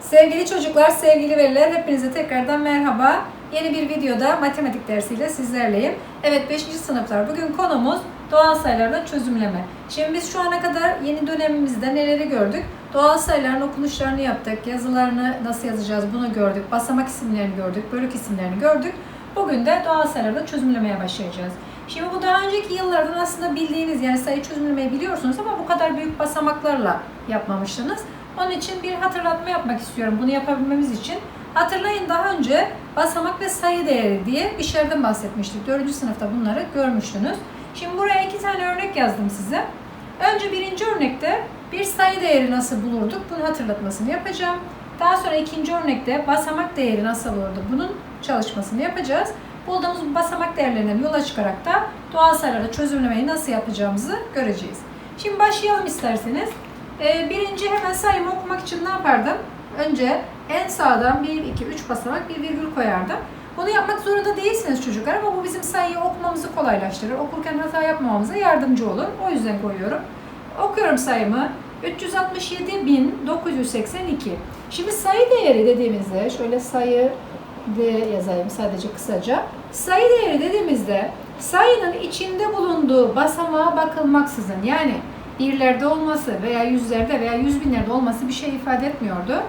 Sevgili çocuklar, sevgili veliler, hepinize tekrardan merhaba. Yeni bir videoda matematik dersiyle sizlerleyim. Evet 5. sınıflar. Bugün konumuz doğal sayılarda çözümleme. Şimdi biz şu ana kadar yeni dönemimizde neleri gördük? Doğal sayıların okunuşlarını yaptık, yazılarını nasıl yazacağız bunu gördük, basamak isimlerini gördük, bölük isimlerini gördük. Bugün de doğal sayılarda çözümlemeye başlayacağız. Şimdi bu daha önceki yıllardan aslında bildiğiniz yani sayı çözümlemeyi biliyorsunuz ama bu kadar büyük basamaklarla yapmamıştınız. Onun için bir hatırlatma yapmak istiyorum bunu yapabilmemiz için. Hatırlayın daha önce basamak ve sayı değeri diye bir şeylerden bahsetmiştik. 4. sınıfta bunları görmüştünüz. Şimdi buraya iki tane örnek yazdım size. Önce birinci örnekte bir sayı değeri nasıl bulurduk bunun hatırlatmasını yapacağım. Daha sonra ikinci örnekte basamak değeri nasıl bulurduk bunun çalışmasını yapacağız. Bulduğumuz bu basamak değerlerinden yola çıkarak da doğal sayılarda çözümlemeyi nasıl yapacağımızı göreceğiz. Şimdi başlayalım isterseniz. Ee, birinci hemen sayımı okumak için ne yapardım? Önce en sağdan 1, 2, 3 basamak bir virgül koyardım. Bunu yapmak zorunda değilsiniz çocuklar ama bu bizim sayıyı okumamızı kolaylaştırır. Okurken hata yapmamamıza yardımcı olur. O yüzden koyuyorum. Okuyorum sayımı. 367.982. Şimdi sayı değeri dediğimizde şöyle sayı D yazayım sadece kısaca. Sayı değeri dediğimizde sayının içinde bulunduğu basamağa bakılmaksızın yani birlerde olması veya yüzlerde veya yüz binlerde olması bir şey ifade etmiyordu.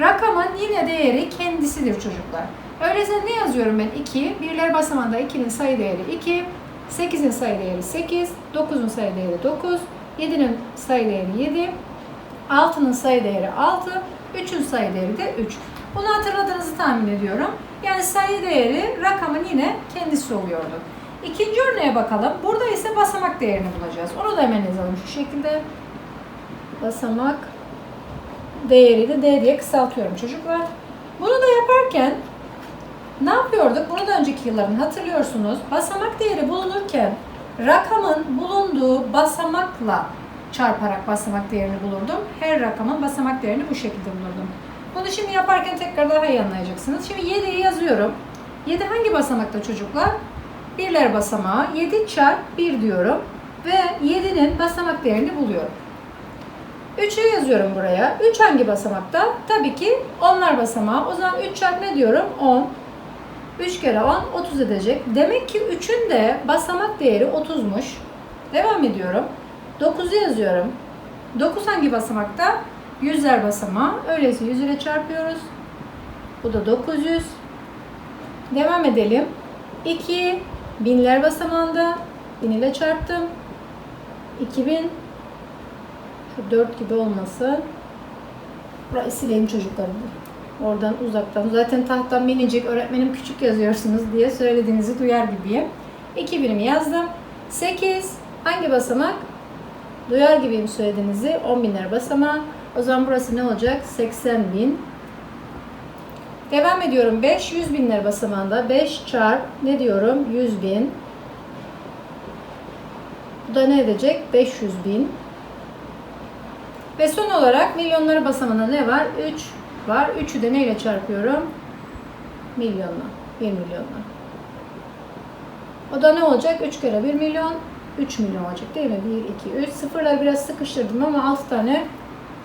Rakamın yine değeri kendisidir çocuklar. Öyleyse ne yazıyorum ben? 2. Birler basamağında 2'nin sayı değeri 2. 8'in sayı değeri 8. 9'un sayı değeri 9. 7'nin sayı değeri 7. 6'nın sayı değeri 6. 3'ün sayı değeri de 3. Bunu hatırladığınızı tahmin ediyorum. Yani sayı değeri rakamın yine kendisi oluyordu. İkinci örneğe bakalım. Burada ise basamak değerini bulacağız. Onu da hemen yazalım şu şekilde. Basamak değeri de D diye kısaltıyorum çocuklar. Bunu da yaparken ne yapıyorduk? Bunu da önceki yılların hatırlıyorsunuz. Basamak değeri bulunurken rakamın bulunduğu basamakla çarparak basamak değerini bulurdum. Her rakamın basamak değerini bu şekilde bulurdum. Bunu şimdi yaparken tekrar daha iyi anlayacaksınız. Şimdi 7'yi yazıyorum. 7 hangi basamakta çocuklar? Birler basamağı. 7 çarp 1 diyorum. Ve 7'nin basamak değerini buluyorum. 3'ü yazıyorum buraya. 3 hangi basamakta? Tabii ki onlar basamağı. O zaman 3 çarp ne diyorum? 10. 3 kere 10 30 edecek. Demek ki 3'ün de basamak değeri 30'muş. Devam ediyorum. 9'u yazıyorum. 9 hangi basamakta? Yüzler basamağı. Öyleyse 100 ile çarpıyoruz. Bu da 900. Devam edelim. 2 binler basamağında 1000 ile çarptım. 2000 şu 4 gibi olmasın. Burayı sileyim çocuklarım. Oradan uzaktan. Zaten tahttan minicik öğretmenim küçük yazıyorsunuz diye söylediğinizi duyar gibiyim. 2000'imi yazdım. 8 hangi basamak? Duyar gibiyim söylediğinizi. 10 binler basamağı. O zaman burası ne olacak? 80 bin. Devam ediyorum. 5 100 binler basamağında. 5 çarp ne diyorum? 100 bin. Bu da ne edecek? 500 bin. Ve son olarak milyonları basamağında ne var? 3 var. 3'ü de neyle çarpıyorum? Milyonla. 1 milyonla. O da ne olacak? 3 kere 1 milyon. 3 milyon olacak değil mi? 1, 2, 3. Sıfırları biraz sıkıştırdım ama 6 tane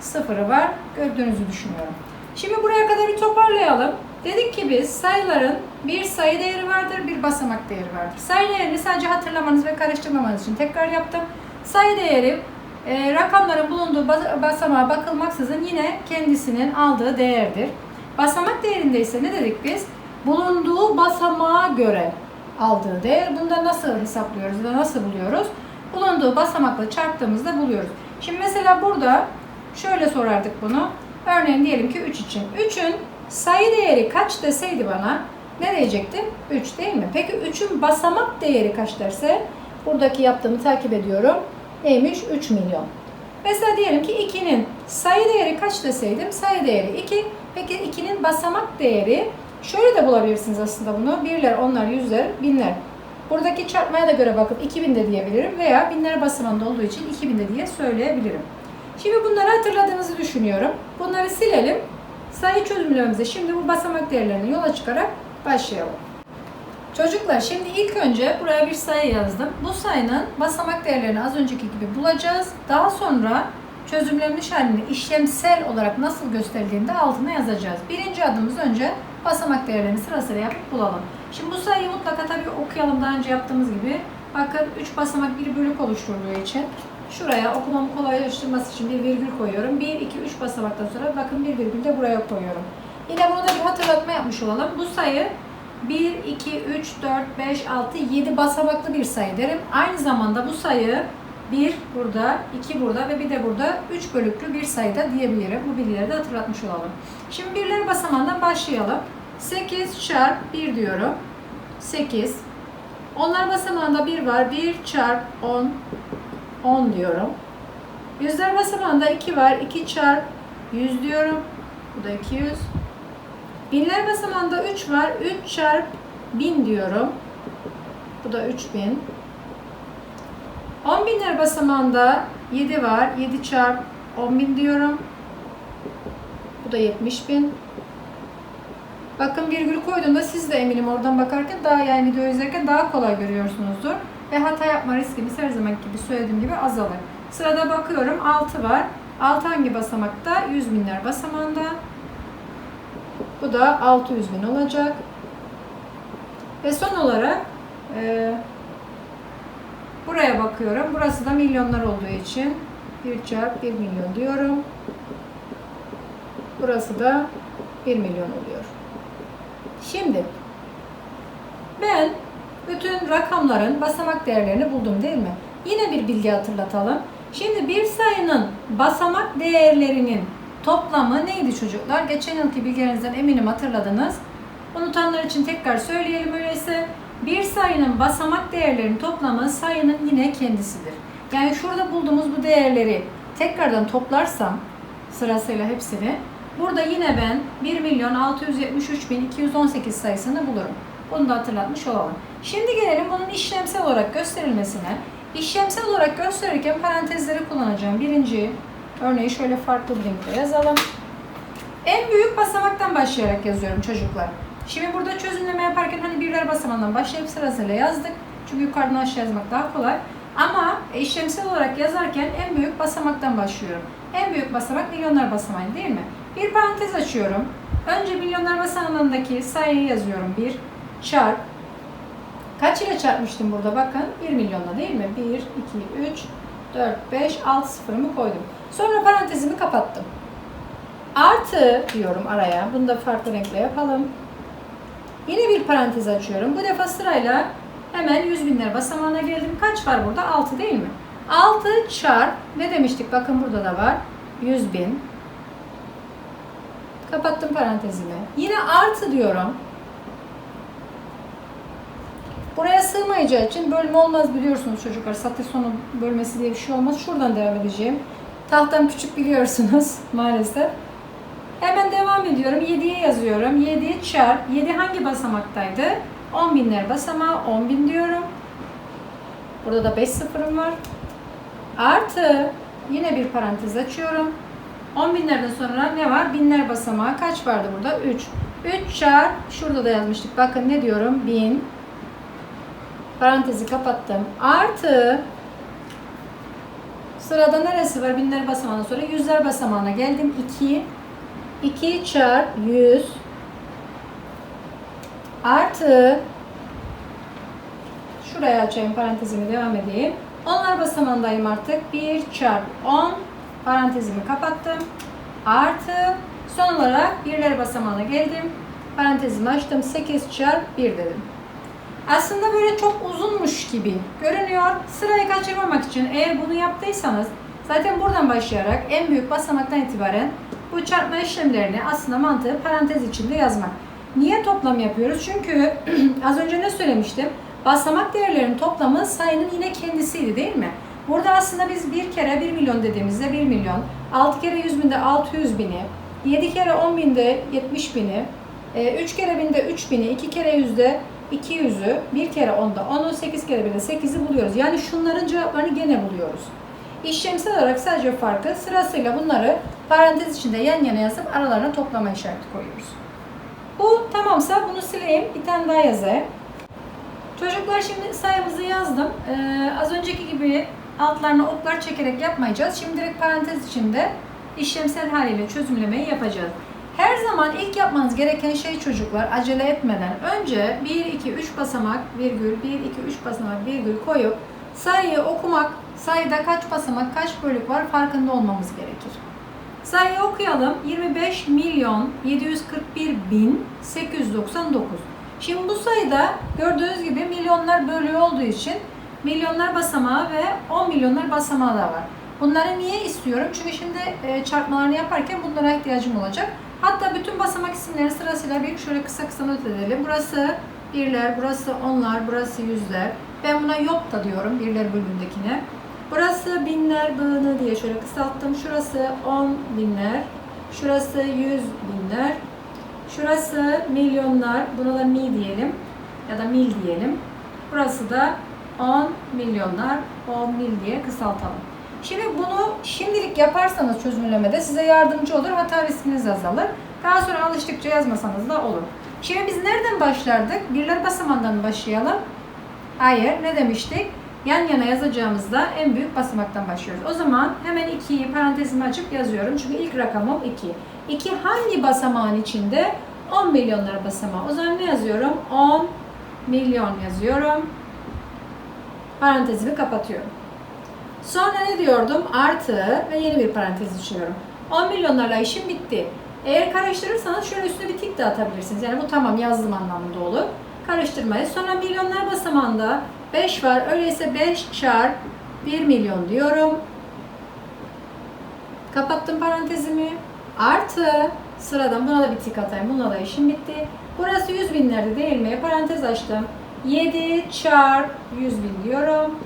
sıfırı var. Gördüğünüzü düşünüyorum. Şimdi buraya kadar bir toparlayalım. Dedik ki biz sayıların bir sayı değeri vardır, bir basamak değeri vardır. Sayı değerini sadece hatırlamanız ve karıştırmamanız için tekrar yaptım. Sayı değeri e, rakamların bulunduğu bas- basamağa bakılmaksızın yine kendisinin aldığı değerdir. Basamak değerinde ise ne dedik biz? Bulunduğu basamağa göre aldığı değer. Bunda nasıl hesaplıyoruz da nasıl buluyoruz? Bulunduğu basamakla çarptığımızda buluyoruz. Şimdi mesela burada şöyle sorardık bunu. Örneğin diyelim ki 3 için. 3'ün sayı değeri kaç deseydi bana ne diyecektim? 3 değil mi? Peki 3'ün basamak değeri kaç derse buradaki yaptığımı takip ediyorum. Neymiş? 3 milyon. Mesela diyelim ki 2'nin sayı değeri kaç deseydim? Sayı değeri 2. Peki 2'nin basamak değeri şöyle de bulabilirsiniz aslında bunu. Birler, onlar, yüzler, binler. Buradaki çarpmaya da göre bakıp 2000 de diyebilirim veya binler basamağında olduğu için 2000 de diye söyleyebilirim. Şimdi bunları hatırladığınızı düşünüyorum. Bunları silelim. Sayı çözümlememize şimdi bu basamak değerlerini yola çıkarak başlayalım. Çocuklar şimdi ilk önce buraya bir sayı yazdım. Bu sayının basamak değerlerini az önceki gibi bulacağız. Daha sonra çözümlenmiş halini işlemsel olarak nasıl gösterildiğini de altına yazacağız. Birinci adımımız önce basamak değerlerini sırasıyla yapıp bulalım. Şimdi bu sayıyı mutlaka tabii okuyalım daha önce yaptığımız gibi. Bakın 3 basamak bir bölük oluşturduğu için şuraya okumamı kolaylaştırması için bir virgül koyuyorum. 1, 2, 3 basamaktan sonra bakın bir virgül de buraya koyuyorum. Yine burada bir hatırlatma yapmış olalım. Bu sayı 1, 2, 3, 4, 5, 6, 7 basamaklı bir sayı derim. Aynı zamanda bu sayı 1 burada, 2 burada ve bir de burada 3 bölüklü bir sayıda diyebilirim. Bu bilgileri de hatırlatmış olalım. Şimdi birleri basamağından başlayalım. 8 çarp 1 diyorum. 8. Onlar basamağında 1 var. 1 çarp 10. 10 diyorum. Yüzler basamağında 2 var. 2 çarp 100 diyorum. Bu da 200. Binler basamağında 3 var. 3 çarp 1000 diyorum. Bu da 3000. 10 binler basamağında 7 var. 7 çarp 10 bin diyorum. Bu da 70 bin. Bakın virgül koyduğumda siz de eminim oradan bakarken daha yani video izlerken daha kolay görüyorsunuzdur. Ve hata yapma riskimiz her zaman gibi söylediğim gibi azalır. Sırada bakıyorum 6 var. 6 hangi basamakta? 100 binler basamağında. Bu da 600 bin olacak. Ve son olarak e, buraya bakıyorum. Burası da milyonlar olduğu için 1 çarp 1 milyon diyorum. Burası da 1 milyon oluyor. Şimdi ben bütün rakamların basamak değerlerini buldum değil mi? Yine bir bilgi hatırlatalım. Şimdi bir sayının basamak değerlerinin toplamı neydi çocuklar? Geçen yılki bilgilerinizden eminim hatırladınız. Unutanlar için tekrar söyleyelim öyleyse. Bir sayının basamak değerlerinin toplamı sayının yine kendisidir. Yani şurada bulduğumuz bu değerleri tekrardan toplarsam sırasıyla hepsini burada yine ben 1 milyon 673 bin 218 sayısını bulurum. Bunu da hatırlatmış olalım. Şimdi gelelim bunun işlemsel olarak gösterilmesine. İşlemsel olarak gösterirken parantezleri kullanacağım. Birinci örneği şöyle farklı bir renkle yazalım. En büyük basamaktan başlayarak yazıyorum çocuklar. Şimdi burada çözümleme yaparken hani birler basamağından başlayıp sırasıyla yazdık. Çünkü yukarıdan aşağı yazmak daha kolay. Ama işlemsel olarak yazarken en büyük basamaktan başlıyorum. En büyük basamak milyonlar basamağı değil mi? Bir parantez açıyorum. Önce milyonlar basamağındaki sayıyı yazıyorum. 1 çarp. Kaç ile çarpmıştım burada bakın? 1 milyonla değil mi? 1, 2, 3, 4, 5, 6 sıfırımı koydum. Sonra parantezimi kapattım. Artı diyorum araya. Bunu da farklı renkle yapalım. Yine bir parantez açıyorum. Bu defa sırayla hemen 100 binler basamağına geldim. Kaç var burada? 6 değil mi? 6 çarp ne demiştik? Bakın burada da var. 100 bin. Kapattım parantezimi. Yine artı diyorum. Buraya sığmayacağı için bölme olmaz biliyorsunuz çocuklar. Satır sonu bölmesi diye bir şey olmaz. Şuradan devam edeceğim. Tahtam küçük biliyorsunuz maalesef. Hemen devam ediyorum. 7'ye yazıyorum. 7 çarp. 7 hangi basamaktaydı? 10 binler basamağı 10 bin diyorum. Burada da 5 sıfırım var. Artı yine bir parantez açıyorum. 10 binlerden sonra ne var? Binler basamağı kaç vardı burada? 3. 3 çarp. Şurada da yazmıştık. Bakın ne diyorum? 1000. Parantezi kapattım. Artı sırada neresi var? Binler basamağından sonra yüzler basamağına geldim. 2 2 çarp 100 artı şuraya açayım parantezimi devam edeyim. Onlar basamağındayım artık. 1 çarp 10 parantezimi kapattım. Artı son olarak birler basamağına geldim. Parantezimi açtım. 8 çarp 1 dedim. Aslında böyle çok uzunmuş gibi görünüyor. Sırayı kaçırmamak için eğer bunu yaptıysanız zaten buradan başlayarak en büyük basamaktan itibaren bu çarpma işlemlerini aslında mantığı parantez içinde yazmak. Niye toplam yapıyoruz? Çünkü az önce ne söylemiştim? Basamak değerlerinin toplamı sayının yine kendisiydi değil mi? Burada aslında biz bir kere 1 milyon dediğimizde 1 milyon, 6 kere 100 binde 600 bini, 7 kere 10 binde 70 bini, 3 kere binde 3 bini, 2 kere yüzde 200'ü, 1 kere 10'da 10'u, 8 kere 1'de 8'i buluyoruz. Yani şunların cevaplarını gene buluyoruz. İşlemsel olarak sadece farkı sırasıyla bunları parantez içinde yan yana yazıp aralarına toplama işareti koyuyoruz. Bu tamamsa bunu sileyim. Bir tane daha yazayım. Çocuklar şimdi sayımızı yazdım. Ee, az önceki gibi altlarına oklar çekerek yapmayacağız. Şimdi direkt parantez içinde işlemsel haliyle çözümlemeyi yapacağız. Her zaman ilk yapmanız gereken şey çocuklar acele etmeden önce 1, 2, 3 basamak virgül, 1, 2, 3 basamak virgül koyup sayıyı okumak, sayıda kaç basamak, kaç bölük var farkında olmamız gerekir. Sayıyı okuyalım. 25 milyon 741 bin 899. Şimdi bu sayıda gördüğünüz gibi milyonlar bölüğü olduğu için milyonlar basamağı ve 10 milyonlar basamağı da var. Bunları niye istiyorum? Çünkü şimdi e, çarpmalarını yaparken bunlara ihtiyacım olacak. Hatta bütün basamak isimlerini sırasıyla bir şöyle kısa kısa not edelim. Burası birler, burası onlar, burası yüzler. Ben buna yok da diyorum birler bölümündekine. Burası binler bağını diye şöyle kısalttım. Şurası 10 binler. Şurası 100 binler. Şurası milyonlar. Buna da mi diyelim. Ya da mil diyelim. Burası da 10 milyonlar. 10 mil diye kısaltalım. Şimdi bunu şimdilik yaparsanız çözümlemede size yardımcı olur. Hata riskiniz azalır. Daha sonra alıştıkça yazmasanız da olur. Şimdi biz nereden başlardık? Birler basamağından başlayalım. Hayır. Ne demiştik? Yan yana yazacağımızda en büyük basamaktan başlıyoruz. O zaman hemen 2'yi parantezimi açıp yazıyorum. Çünkü ilk rakamım 2. 2 hangi basamağın içinde? 10 milyonlar basamağı. O zaman ne yazıyorum? 10 milyon yazıyorum. Parantezimi kapatıyorum. Sonra ne diyordum? Artı ve yeni bir parantez açıyorum. 10 milyonlarla işim bitti. Eğer karıştırırsanız şöyle üstüne bir tik de atabilirsiniz. Yani bu tamam yazdım anlamında olur. Karıştırmayın. Sonra milyonlar basamağında 5 var. Öyleyse 5 çarp 1 milyon diyorum. Kapattım parantezimi. Artı sıradan buna da bir tik atayım. Bununla da işim bitti. Burası 100 binlerde değil mi? Parantez açtım. 7 çarp 100 bin diyorum.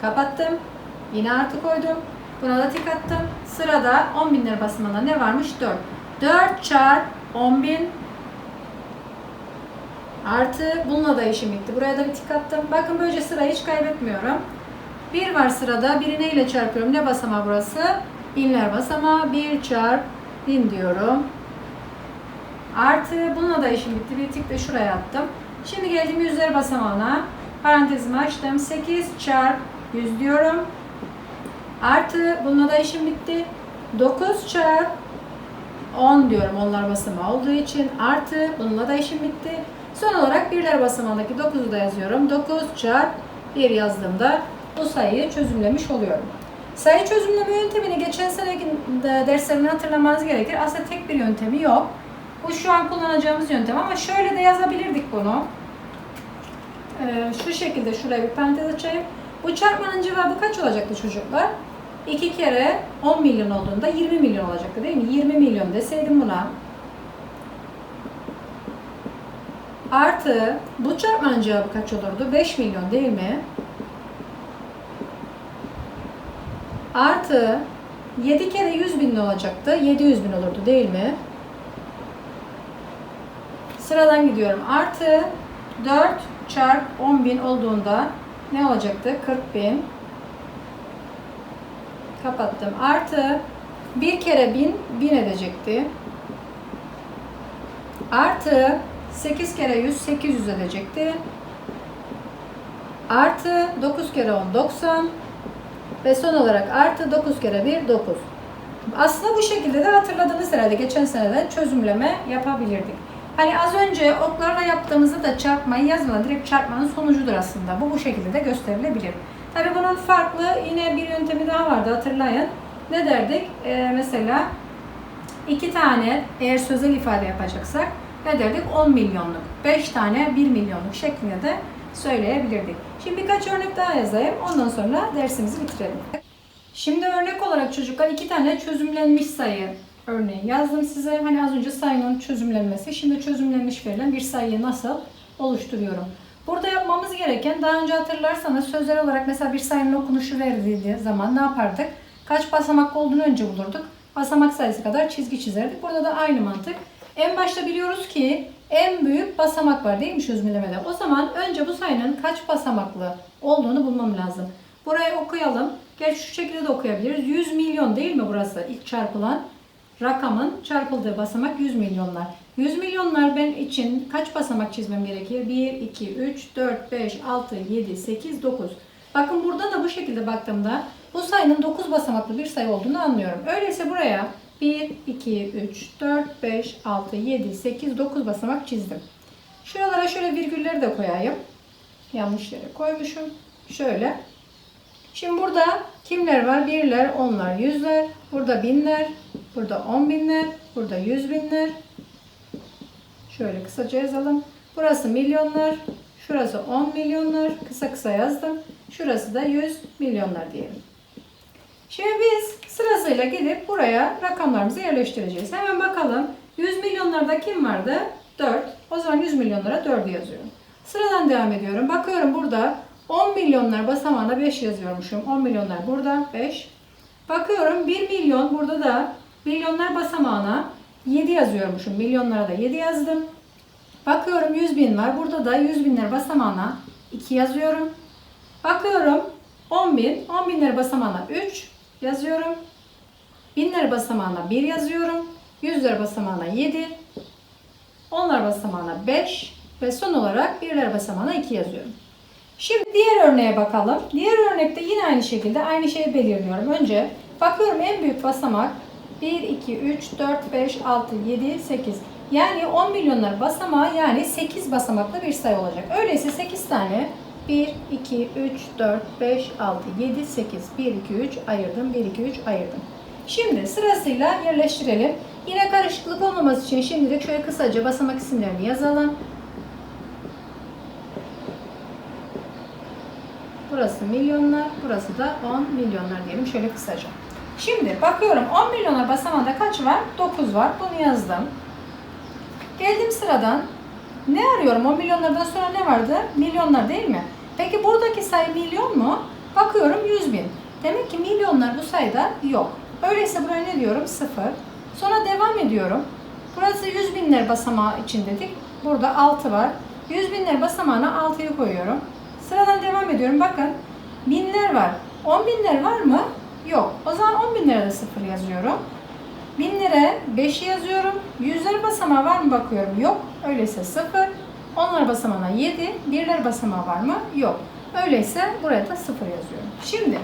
Kapattım. Yine artı koydum. Buna da tik attım. Sırada 10 binler basamağında ne varmış? 4. 4 çarp 10 bin Artı bununla da işim bitti. Buraya da bir tik attım. Bakın böylece sırayı hiç kaybetmiyorum. Bir var sırada. Biri neyle çarpıyorum? Ne basamağı burası? Binler basamağı. 1 çarp 1000 diyorum. Artı bununla da işim bitti. Bir tik de şuraya attım. Şimdi geldim yüzler basamağına. Parantezimi açtım. 8 çarp 100 diyorum. Artı bununla da işim bitti. 9 çarp 10 diyorum onlar basamağı olduğu için. Artı bununla da işim bitti. Son olarak birler basamağındaki 9'u da yazıyorum. 9 çarp 1 yazdığımda bu sayıyı çözümlemiş oluyorum. Sayı çözümleme yöntemini geçen sene derslerimden hatırlamanız gerekir. Aslında tek bir yöntemi yok. Bu şu an kullanacağımız yöntem ama şöyle de yazabilirdik bunu. Ee, şu şekilde şuraya bir parantez açayım. Bu çarpmanın cevabı kaç olacaktı çocuklar? 2 kere 10 milyon olduğunda 20 milyon olacaktı değil mi? 20 milyon deseydim buna. Artı bu çarpmanın cevabı kaç olurdu? 5 milyon değil mi? Artı 7 kere 100 bin ne olacaktı? 700 bin olurdu değil mi? Sıradan gidiyorum. Artı 4 çarp 10 bin olduğunda ne olacaktı? 40 bin. Kapattım. Artı 1 kere 1000 1000 edecekti. Artı 8 kere 100 800 edecekti. Artı 9 kere 10 90. Ve son olarak artı 9 kere 1 9. Aslında bu şekilde de hatırladığınız herhalde geçen seneden çözümleme yapabilirdik. Hani az önce oklarla yaptığımızda da çarpmayı yazmadan direkt çarpmanın sonucudur aslında. Bu bu şekilde de gösterilebilir. Tabii bunun farklı yine bir yöntemi daha vardı hatırlayın. Ne derdik? Ee, mesela iki tane eğer sözel ifade yapacaksak ne derdik? 10 milyonluk. 5 tane 1 milyonluk şeklinde de söyleyebilirdik. Şimdi birkaç örnek daha yazayım. Ondan sonra dersimizi bitirelim. Şimdi örnek olarak çocuklar iki tane çözümlenmiş sayı örneği yazdım size. Hani az önce sayının çözümlenmesi. Şimdi çözümlenmiş verilen bir sayıyı nasıl oluşturuyorum. Burada yapmamız gereken daha önce hatırlarsanız sözler olarak mesela bir sayının okunuşu verildiği zaman ne yapardık? Kaç basamak olduğunu önce bulurduk. Basamak sayısı kadar çizgi çizerdik. Burada da aynı mantık. En başta biliyoruz ki en büyük basamak var değil mi çözümlemede? O zaman önce bu sayının kaç basamaklı olduğunu bulmam lazım. Burayı okuyalım. Gerçi şu şekilde de okuyabiliriz. 100 milyon değil mi burası ilk çarpılan? Rakamın çarpıldığı basamak 100 milyonlar. 100 milyonlar ben için kaç basamak çizmem gerekiyor? 1, 2, 3, 4, 5, 6, 7, 8, 9. Bakın burada da bu şekilde baktığımda bu sayının 9 basamaklı bir sayı olduğunu anlıyorum. Öyleyse buraya 1, 2, 3, 4, 5, 6, 7, 8, 9 basamak çizdim. Şuralara şöyle virgülleri de koyayım. Yanlış yere koymuşum. Şöyle. Şimdi burada kimler var? Birler, onlar, yüzler. Burada binler. Burada on binler. Burada yüz binler. Şöyle kısaca yazalım. Burası milyonlar. Şurası 10 milyonlar. Kısa kısa yazdım. Şurası da 100 milyonlar diyelim. Şimdi biz sırasıyla gidip buraya rakamlarımızı yerleştireceğiz. Hemen bakalım. 100 milyonlarda kim vardı? 4. O zaman 100 milyonlara 4'ü yazıyorum. Sıradan devam ediyorum. Bakıyorum burada 10 milyonlar basamağına 5 yazıyormuşum. 10 milyonlar burada 5. Bakıyorum 1 milyon burada da milyonlar basamağına 7 yazıyormuşum. Milyonlara da 7 yazdım. Bakıyorum 100 bin var. Burada da 100 binler basamağına 2 yazıyorum. Bakıyorum 10 bin. 10 binler basamağına 3 yazıyorum. Binler basamağına 1 yazıyorum. Yüzler basamağına 7. Onlar basamağına 5. Ve son olarak birler basamağına 2 yazıyorum. Şimdi diğer örneğe bakalım. Diğer örnekte yine aynı şekilde aynı şeyi belirliyorum. Önce bakıyorum en büyük basamak 1, 2, 3, 4, 5, 6, 7, 8. Yani 10 milyonlar basamağı yani 8 basamaklı bir sayı olacak. Öyleyse 8 tane 1, 2, 3, 4, 5, 6, 7, 8. 1, 2, 3 ayırdım. 1, 2, 3 ayırdım. Şimdi sırasıyla yerleştirelim. Yine karışıklık olmaması için şimdilik şöyle kısaca basamak isimlerini yazalım. Burası milyonlar, burası da 10 milyonlar diyelim şöyle kısaca. Şimdi bakıyorum 10 milyonlar basamağında kaç var? 9 var. Bunu yazdım. Geldim sıradan. Ne arıyorum? 10 milyonlardan sonra ne vardı? Milyonlar değil mi? Peki buradaki sayı milyon mu? Bakıyorum 100 bin. Demek ki milyonlar bu sayıda yok. Öyleyse buraya ne diyorum? 0. Sonra devam ediyorum. Burası 100 binler basamağı için dedik. Burada 6 var. 100 binler basamağına 6'yı koyuyorum. Sıradan devam ediyorum. Bakın binler var. 10 binler var mı? Yok. O zaman 10 binlere de 0 yazıyorum. Binlere 5'i yazıyorum. Yüzler basamağı var mı bakıyorum. Yok. Öyleyse 0. Onlar basamağına 7. Birler basamağı var mı? Yok. Öyleyse buraya da 0 yazıyorum. Şimdi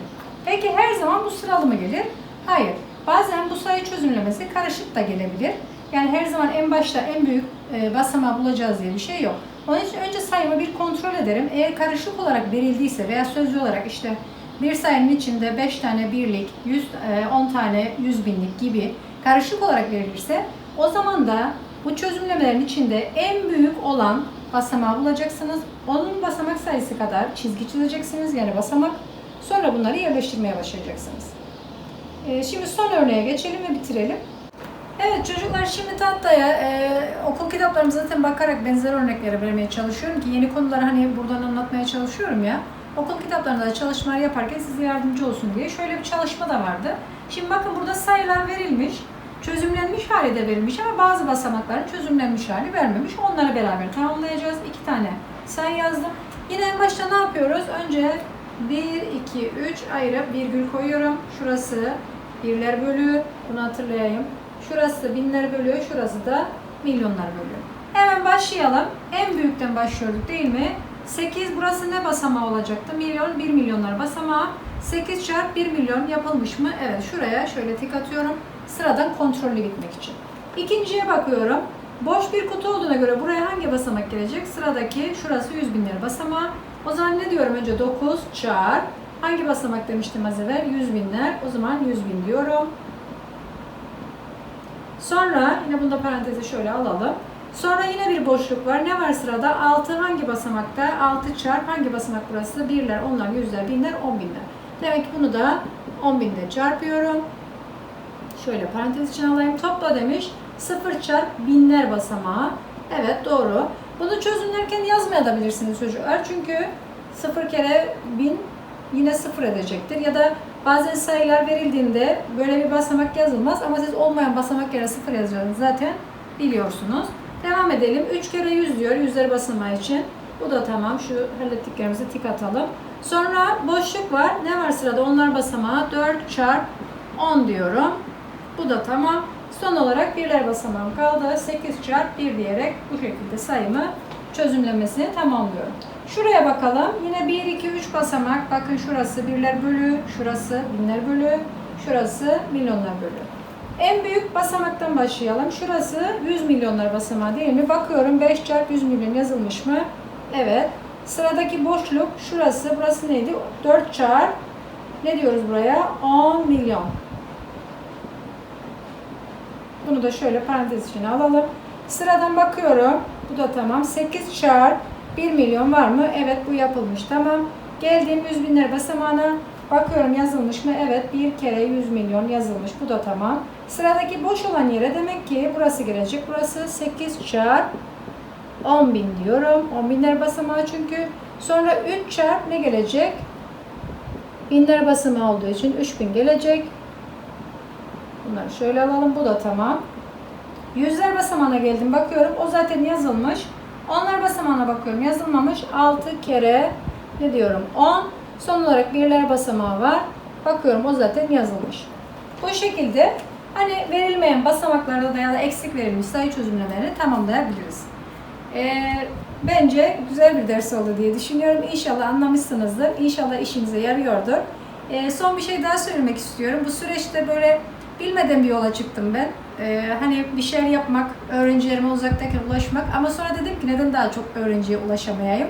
peki her zaman bu sıralı mı gelir? Hayır. Bazen bu sayı çözümlemesi karışık da gelebilir. Yani her zaman en başta en büyük e, basamağı bulacağız diye bir şey yok. Onun için önce sayımı bir kontrol ederim. Eğer karışık olarak verildiyse veya sözlü olarak işte bir sayının içinde 5 tane birlik, 100, e, 10 tane 100 binlik gibi karışık olarak verilirse o zaman da bu çözümlemelerin içinde en büyük olan basamağı bulacaksınız. Onun basamak sayısı kadar çizgi çizeceksiniz yani basamak. Sonra bunları yerleştirmeye başlayacaksınız. E, şimdi son örneğe geçelim ve bitirelim. Evet çocuklar şimdi tahtaya e, okul kitaplarımıza zaten bakarak benzer örnekleri vermeye çalışıyorum ki yeni konuları hani buradan anlatmaya çalışıyorum ya. Okul kitaplarında da çalışmalar yaparken size yardımcı olsun diye şöyle bir çalışma da vardı. Şimdi bakın burada sayılar verilmiş, çözümlenmiş hali de verilmiş ama bazı basamakların çözümlenmiş hali vermemiş. Onları beraber tamamlayacağız. İki tane sayı yazdım. Yine en başta ne yapıyoruz? Önce 1, 2, 3 ayırıp virgül koyuyorum. Şurası birler bölüğü. Bunu hatırlayayım. Şurası binler bölüyor, şurası da milyonlar bölüyor. Hemen başlayalım. En büyükten başlıyorduk değil mi? 8 burası ne basamağı olacaktı? Milyon, 1 milyonlar basamağı. 8 çarpı 1 milyon yapılmış mı? Evet şuraya şöyle tik atıyorum. Sıradan kontrollü gitmek için. İkinciye bakıyorum. Boş bir kutu olduğuna göre buraya hangi basamak gelecek? Sıradaki şurası 100 binler basamağı. O zaman ne diyorum önce 9 çarp. Hangi basamak demiştim az evvel? 100 binler. O zaman 100 bin diyorum. Sonra yine bunda parantezi şöyle alalım. Sonra yine bir boşluk var. Ne var sırada? 6 hangi basamakta? 6 çarp hangi basamak burası? Birler, onlar, yüzler, binler, on binler. Demek ki bunu da 10 binde çarpıyorum. Şöyle parantez için alayım. Topla demiş. 0 çarp binler basamağı. Evet doğru. Bunu çözümlerken yazmayabilirsiniz çocuklar. Çünkü 0 kere 1000 yine 0 edecektir. Ya da bazen sayılar verildiğinde böyle bir basamak yazılmaz ama siz olmayan basamak yere 0 yazıyorsunuz zaten biliyorsunuz. Devam edelim. 3 kere 100 diyor yüzleri basamağı için. Bu da tamam. Şu hallettiklerimizi tik atalım. Sonra boşluk var. Ne var sırada? Onlar basamağı 4 çarp 10 diyorum. Bu da tamam. Son olarak birler basamağım kaldı. 8 çarp 1 diyerek bu şekilde sayımı çözümlemesini tamamlıyorum. Şuraya bakalım. Yine 1, 2, 3 basamak. Bakın şurası birler bölü, şurası binler bölü, şurası milyonlar bölü. En büyük basamaktan başlayalım. Şurası 100 milyonlar basamağı değil mi? Bakıyorum 5 çarpı 100 milyon yazılmış mı? Evet. Sıradaki boşluk şurası. Burası neydi? 4 çarpı ne diyoruz buraya? 10 milyon. Bunu da şöyle parantez içine alalım. Sıradan bakıyorum. Bu da tamam. 8 çarpı 1 milyon var mı? Evet bu yapılmış. Tamam. Geldiğim 100 binler basamağına bakıyorum yazılmış mı? Evet bir kere 100 milyon yazılmış. Bu da tamam. Sıradaki boş olan yere demek ki burası girecek. Burası 8 çarpı 10 bin diyorum. 10 binler basamağı çünkü. Sonra 3 çarpı ne gelecek? Binler basamağı olduğu için 3000 gelecek. Bunları şöyle alalım. Bu da tamam. Yüzler basamağına geldim. Bakıyorum. O zaten yazılmış. Onlar basamağına bakıyorum. Yazılmamış. 6 kere ne diyorum? 10. Son olarak birler basamağı var. Bakıyorum o zaten yazılmış. Bu şekilde hani verilmeyen basamaklarda da ya da eksik verilmiş sayı çözümlemelerini tamamlayabiliriz. Ee, bence güzel bir ders oldu diye düşünüyorum. İnşallah anlamışsınızdır. İnşallah işinize yarıyordur. Ee, son bir şey daha söylemek istiyorum. Bu süreçte böyle bilmeden bir yola çıktım ben. Ee, hani bir şeyler yapmak, öğrencilerime uzaktayken ulaşmak ama sonra dedim ki neden daha çok öğrenciye ulaşamayayım?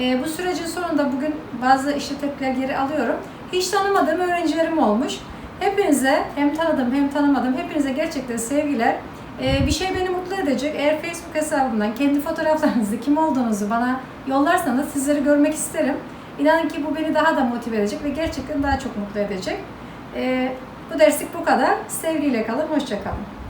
Ee, bu sürecin sonunda bugün bazı işte tepkiler geri alıyorum. Hiç tanımadığım öğrencilerim olmuş. Hepinize hem tanıdım hem tanımadım hepinize gerçekten sevgiler. Ee, bir şey beni mutlu edecek. Eğer Facebook hesabımdan kendi fotoğraflarınızı kim olduğunuzu bana yollarsanız sizleri görmek isterim. İnanın ki bu beni daha da motive edecek ve gerçekten daha çok mutlu edecek. Ee, bu derslik bu kadar. Sevgiyle kalın, hoşça kalın.